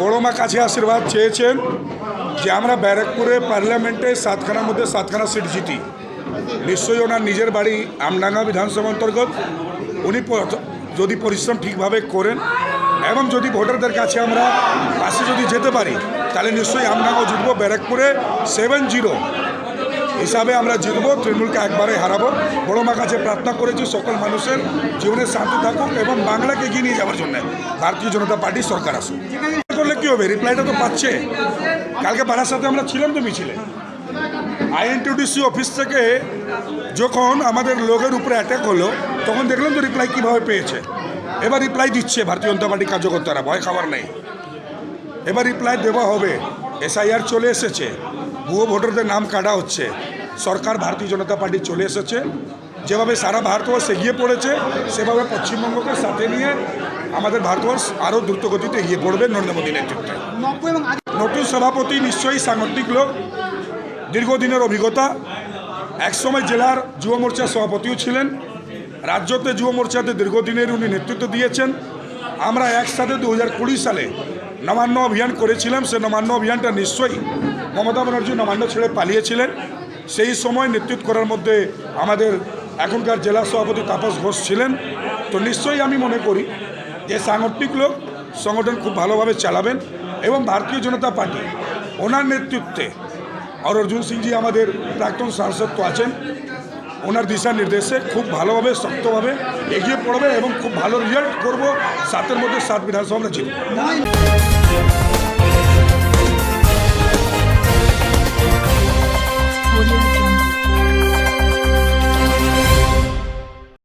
বড় মা কাছে আশীর্বাদ চেয়েছেন যে আমরা ব্যারাকপুরে পার্লামেন্টে সাতখানার মধ্যে সাতখানা সিট জিতি। নিশ্চয়ই ওনার নিজের বাড়ি আমডাঙ্গা বিধানসভা অন্তর্গত। উনি যদি পরিশ্রম ঠিকভাবে করেন এবং যদি ভোটারদের কাছে আমরা পাশে যদি যেতে পারি, তাহলে নিশ্চয়ই আমডাঙ্গা জিতব ব্যারাকপুরে সেভেন জিরো। হিসাবে আমরা জিতবো, তৃণমূলকে একবারে হারাবো। বড় মা কাছে প্রার্থনা করেছি সকল মানুষের জীবনে শান্তি থাকুক এবং বাংলাকে এগিয়ে নিয়ে যাওয়ার জন্য। ভারতীয় জনতা পার্টি সরকার আসুক। করলে কী হবে? রিপ্লাইটা তো পাচ্ছে। কালকে পাড়ার সাথে আমরা ছিলাম তো মিছিলে। আইএনটিডিসি অফিস থেকে যখন আমাদের লোকের উপরে অ্যাটাক হলো, তখন দেখলাম তো রিপ্লাই কীভাবে পেয়েছে। এবার রিপ্লাই দিচ্ছে ভারতীয় জনতা পার্টি কার্যকর্তারা, ভয় খাবার নেই। এবার রিপ্লাই দেওয়া হবে। এসআইআর চলে এসেছে। ভুয়ো ভোটারদের নাম কাটা হচ্ছে। সরকার ভারতীয় জনতা পার্টি চলে এসেছে। যেভাবে সারা ভারতবর্ষ এগিয়ে পড়েছে, সেভাবে পশ্চিমবঙ্গকে সাথে নিয়ে আমাদের ভারতবর্ষ আরও দ্রুতগতিতে এগিয়ে পড়বে নরেন্দ্র মোদী নেতৃত্বে। নতুন সভাপতি নিশ্চয়ই সাংগঠনিক লোক, দীর্ঘদিনের অভিজ্ঞতা, একসময় জেলার যুব মোর্চার সভাপতিও ছিলেন, রাজ্যতে যুব মোর্চাতে দীর্ঘদিনের উনি নেতৃত্ব দিয়েছেন। আমরা একসাথে দু হাজার কুড়ি সালে নবান্ন অভিযান করেছিলাম, সে নবান্ন অভিযানটা নিশ্চয়ই মমতা ব্যানার্জি নবান্ন ছেড়ে পালিয়েছিলেন। সেই সময় নেতৃত্ব করার মধ্যে আমাদের এখনকার জেলা সভাপতি তাপস ঘোষ ছিলেন। তো নিশ্চয়ই আমি মনে করি যে সাংগঠনিক লোক সংগঠন খুব ভালোভাবে চালাবেন এবং ভারতীয় জনতা পার্টি ওনার নেতৃত্বে আর অর্জুন সিংজি আমাদের প্রাক্তন সাংসদ তো আছেন, ওনার দিশা নির্দেশে খুব ভালোভাবে, শক্তভাবে এগিয়ে পড়বে এবং খুব ভালো রেজাল্ট করব সাতের মধ্যে সাত বিধানসভা আমরা জিতব।